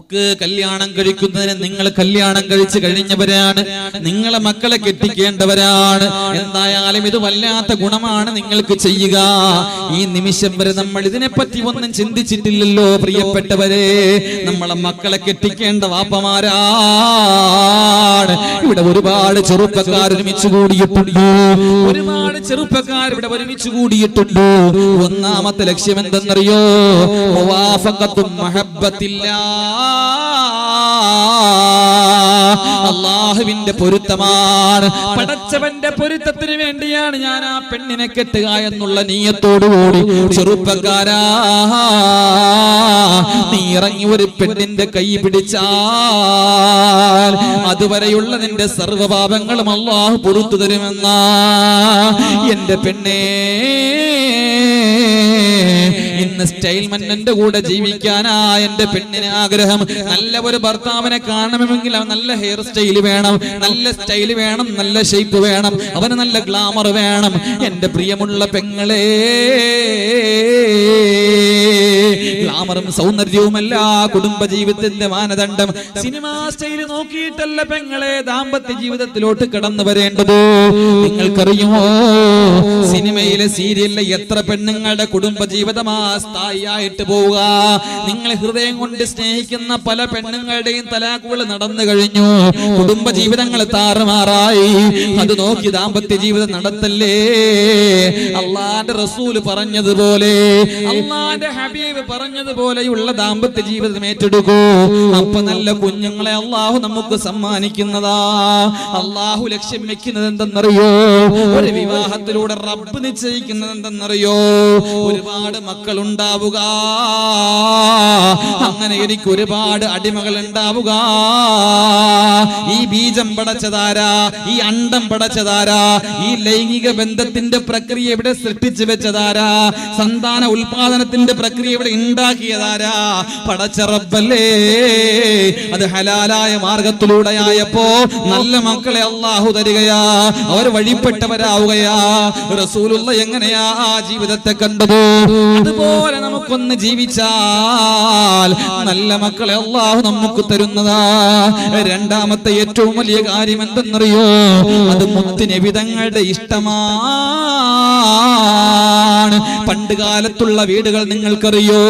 നോക്ക് കല്യാണം കഴിക്കുന്നതിന് നിങ്ങൾ കല്യാണം കഴിച്ചു കഴിഞ്ഞവരാണ്. നിങ്ങളെ മക്കളെ കെട്ടിക്കേണ്ടവരാണ്. എന്തായാലും ഇത് വല്ലാത്ത ഗുണമാണ് നിങ്ങൾക്ക് ചെയ്യുക. ഈ നിമിഷം വരെ നമ്മൾ ഇതിനെപ്പറ്റി ഒന്നും ചിന്തിച്ചിട്ടില്ലല്ലോ പ്രിയപ്പെട്ടവരെ. നമ്മളെ മക്കളെ കെട്ടിക്കേണ്ട വാപ്പമാരാണ്. ഇവിടെ ഒരുപാട് ചെറുപ്പക്കാർ ഒരുമിച്ച് കൂടിയിട്ടുണ്ട്. ഒരുപാട് ചെറുപ്പക്കാർ ഇവിടെ ഒരുമിച്ച് കൂടിയിട്ടുണ്ട്. ഒന്നാമത്തെ ലക്ഷ്യം എന്തെന്നറിയോ? മുവാഫഖത്തും മഹബ്ബത്തില്ലാ അള്ളാഹുവിന്റെ പൊരുത്തമാണ്. പടച്ചവന്റെ പൊരുത്തത്തിന് വേണ്ടിയാണ് ഞാൻ ആ പെണ്ണിനെ കെട്ടുക എന്നുള്ള നീയത്തോടുകൂടി ചെറുപ്പക്കാരാ നീ ഇറങ്ങി ഒരു പെണ്ണിന്റെ കൈ പിടിച്ചാൽ അതുവരെയുള്ള നിന്റെ സർവപാപങ്ങളും അള്ളാഹു പൊറത്തു തരുമെന്ന. എന്റെ പെണ്ണേ ഇന്ന് സ്റ്റൈൽ മന്നന്റെ കൂടെ ജീവിക്കാനാ എന്റെ പെണ്ണിന് ആഗ്രഹം. നല്ല ഒരു ഭർത്താവിനെ കാണണമെങ്കിൽ നല്ല ഹെയർ സ്റ്റൈൽ വേണം. നല്ല സ്റ്റൈൽ വേണം നല്ല ഷേപ്പ് വേണം. അവന് നല്ല ഗ്ലാമർ വേണം. എന്റെ പ്രിയമുള്ള പെങ്ങളെ ഗ്ലാമറും സൗന്ദര്യവുമല്ല കുടുംബ ജീവിതത്തിന്റെ മാനദണ്ഡം. സിനിമാ സ്റ്റൈൽ നോക്കിയിട്ടല്ല പെങ്ങളെ ദാമ്പത്യ ജീവിതത്തിലോട്ട് കടന്നു വരേണ്ടത്. നിങ്ങൾക്കറിയുമോ? സിനിമയിലെ സീരിയലിലെ എത്ര പെണ്ണുങ്ങളുടെ കുടുംബ ജീവിതമാ സ്ഥായിയായിട്ട് പോവുക. നിങ്ങൾ ഹൃദയം കൊണ്ട് സ്നേഹിക്കുന്ന പല പെണ്ണുങ്ങളുടെയും തലാക്കുകൾ നടന്നു കഴിഞ്ഞു. കുടുംബ ജീവിതങ്ങൾ താറുമാറായി. അത് നോക്കി ദാമ്പത്യ ജീവിതം നടത്തല്ലേ? അള്ളാന്റെ റസൂൽ പറഞ്ഞതുപോലെ അള്ളാന്റെ ഹബീബ് പറഞ്ഞതുപോലെയുള്ള ദാമ്പത്യ ജീവിതം ഏറ്റെടുക്കൂ. അപ്പൊ നല്ല കുഞ്ഞുങ്ങളെ അള്ളാഹു നമുക്ക് സമ്മാനിക്കുന്നതാ. അള്ളാഹു ലക്ഷ്യം വെക്കുന്നത് എന്തെന്നറിയോ? ഒരു വിവാഹത്തിലൂടെ റബ്ബ് നിശ്ചയിക്കുന്നത് എന്തെന്നറിയോ? ഒരുപാട് മക്കൾ ഉണ്ടാവുക അങ്ങനെ എനിക്ക് ഒരുപാട് അടിമകൾ ഉണ്ടാവുക ഈ ബീജം പടച്ചതാരാ? ഈ അണ്ടം പടച്ചതാരാ? ഈ ലൈംഗിക ബന്ധത്തിന്റെ പ്രക്രിയ ഇവിടെ സൃഷ്ടിച്ചു വെച്ചതാരാ? സന്താന ഉൽപാദനത്തിന്റെ പ്രക്രിയ ഇവിടെ ഉണ്ടാക്കിയതാരാ പടച്ച റബ്ബല്ലേ അത് ഹലാലായ മാർഗത്തിലൂടെ ആയപ്പോ നല്ല മക്കളെ അള്ളാഹു തരികയാ. അവർ വഴിപ്പെട്ടവരാവുകയാ. റസൂലുള്ള എങ്ങനെയാ ആ ജീവിതത്തെ കണ്ടത്? അതുപോലെ നമുക്കൊന്ന് ജീവിച്ചാൽ നല്ല മക്കളെ അള്ളാഹു നമുക്ക് തരുന്നതാ. രണ്ടാമത്തെ ഏറ്റവും വലിയ കാര്യം എന്തെന്നറിയോ? അത് മുത്തുനിബിതങ്ങളുടെ ഇഷ്ടമാണ്. പണ്ട് കാലത്തുള്ള വീടുകൾ നിങ്ങൾക്കറിയോ?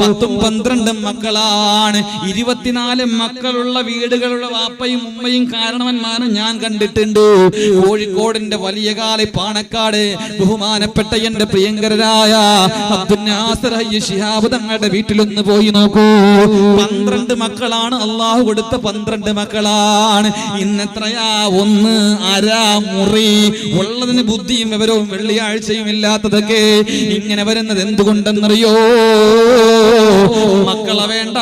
പത്തും പന്ത്രണ്ടും മക്കളാണ്. ഇരുപത്തിനാല് മക്കളുള്ള വീടുകളുള്ള വാപ്പയും ഉമ്മയും കാരണവന്മാരും ഞാൻ കണ്ടിട്ടുണ്ട്. കോഴിക്കോടിന്റെ വലിയ കാലി പാണക്കാട് ബഹുമാനപ്പെട്ട എന്റെ പ്രിയങ്കരായ അബ്ദുൽ നാസർ ഹയ്യ ശിഹാബ് തങ്ങളുടെ വീട്ടിലൊന്ന് പോയി നോക്കൂ. പന്ത്രണ്ട് മക്കളാണ് അള്ളാഹു കൊടുത്ത പന്ത്രണ്ട് മക്കളാണ്. ഇന്നെത്രയാ? ഒന്ന് അര മുറി. ഉള്ളതിന് ബുദ്ധിയും വിവരവും വെള്ളിയാഴ്ചയും ഇല്ലാത്തതൊക്കെ ഇങ്ങനെ വരുന്നത് എന്തുകൊണ്ടെന്നറിയോ? മക്കളെ വേണ്ട.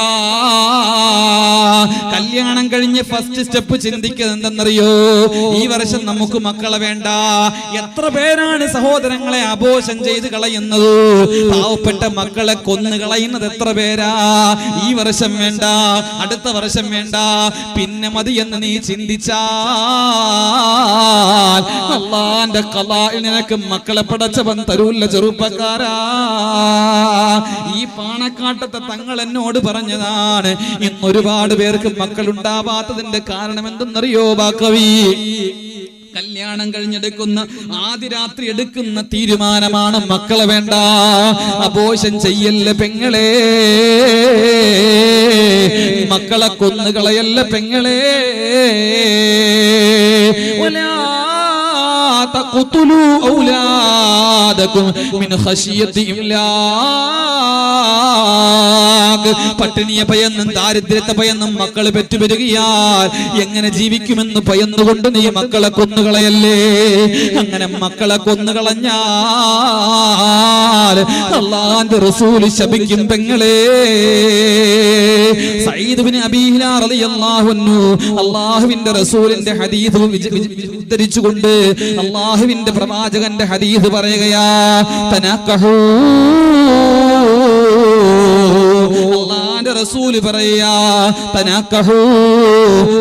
കല്യാണം കഴിഞ്ഞ് ഫസ്റ്റ് സ്റ്റെപ്പ് ചിന്തിക്കുന്നത് എന്തെന്നറിയോ? ഈ വർഷം നമുക്ക് മക്കളെ വേണ്ട. എത്ര പേരാണ് സഹോദരങ്ങളെ അപോഷം ചെയ്ത് കളയുന്നത്? പാവപ്പെട്ട മക്കളെ കൊന്നു കളയുന്നത് എത്ര പേരാ? ഈ വർഷം വേണ്ട അടുത്ത വർഷം വേണ്ട. പിന്നെ മതി എന്ന് നീ ചിന്തിച്ചാൽ അള്ളാന്റെ കലായിൽ നിനക്ക് മക്കളെ പടച്ചവൻ തരൂല്ല ചെറുപ്പക്കാരാ. ഈ പാണക്കാട്ടത്തെ തങ്ങൾ എന്നോട് പറഞ്ഞതാണ് ഇന്നൊരുപാട് പേർക്ക് മക്കൾ ഉണ്ടാവാത്തതിന്റെ കാരണം എന്തെന്നറിയോ ബാക്കവി? കല്യാണം കഴിഞ്ഞെടുക്കുന്ന ആദ്യ രാത്രി എടുക്കുന്ന തീരുമാനമാണ് മക്കളെ വേണ്ട. അപോഷം ചെയ്യല്ല പെങ്ങളെ? മക്കളെ കൊന്നുകളയല്ല പെങ്ങളെ? ഒലാ تقتلوا أولادكم من خشية إملاق പട്ടിണിയെ ഭയന്നും ദാരിദ്ര്യത്തെ ഭയന്നും മക്കൾ പെറ്റുവരികയാൽ എങ്ങനെ ജീവിക്കുമെന്ന് ഭയന്നുകൊണ്ട് നീ മക്കളെ കൊന്നുകളയല്ലേ അങ്ങനെ മക്കളെ കൊന്നുകളഞ്ഞാൽ അള്ളാന്റെ റസൂല് ശപിക്കും പെങ്ങളെ സയ്യിദുബിന് അബീഹിലാ റളിയല്ലാഹു അൻഹു അള്ളാഹുവിന്റെ റസൂലിന്റെ ഹദീസ് വിജ- വിജ- വിജ- ഉദ്ധരിച്ചുകൊണ്ട് അള്ളാഹുവിന്റെ പ്രവാചകന്റെ ഹദീസ് പറയുകയാ തനക്കഹൂ. അള്ളാന്റെ റസൂൽ പറയാ തനക്കഹൂ.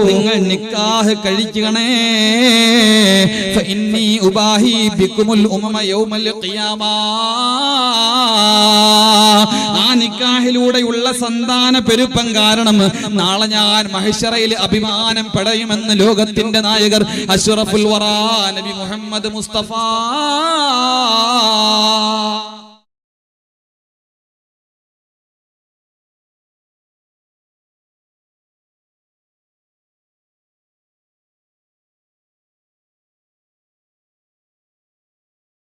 നിങ്ങൾ നിക്കാഹ് കഴിക്കണേ. ഫഇന്നി ഉബാഹി ബിക്കുമുൽ യൗമൽ ഖിയാമ. ആ നിക്കാഹിലൂടെയുള്ള സന്താന പെരുപ്പം കാരണം നാളെ ഞാൻ മഹിഷറയിൽ അഭിമാനം പടയുമെന്ന് ലോകത്തിന്റെ നായകർ അഷ്റഫുൽ വറാ നബി മുഹമ്മദ് മുസ്തഫ.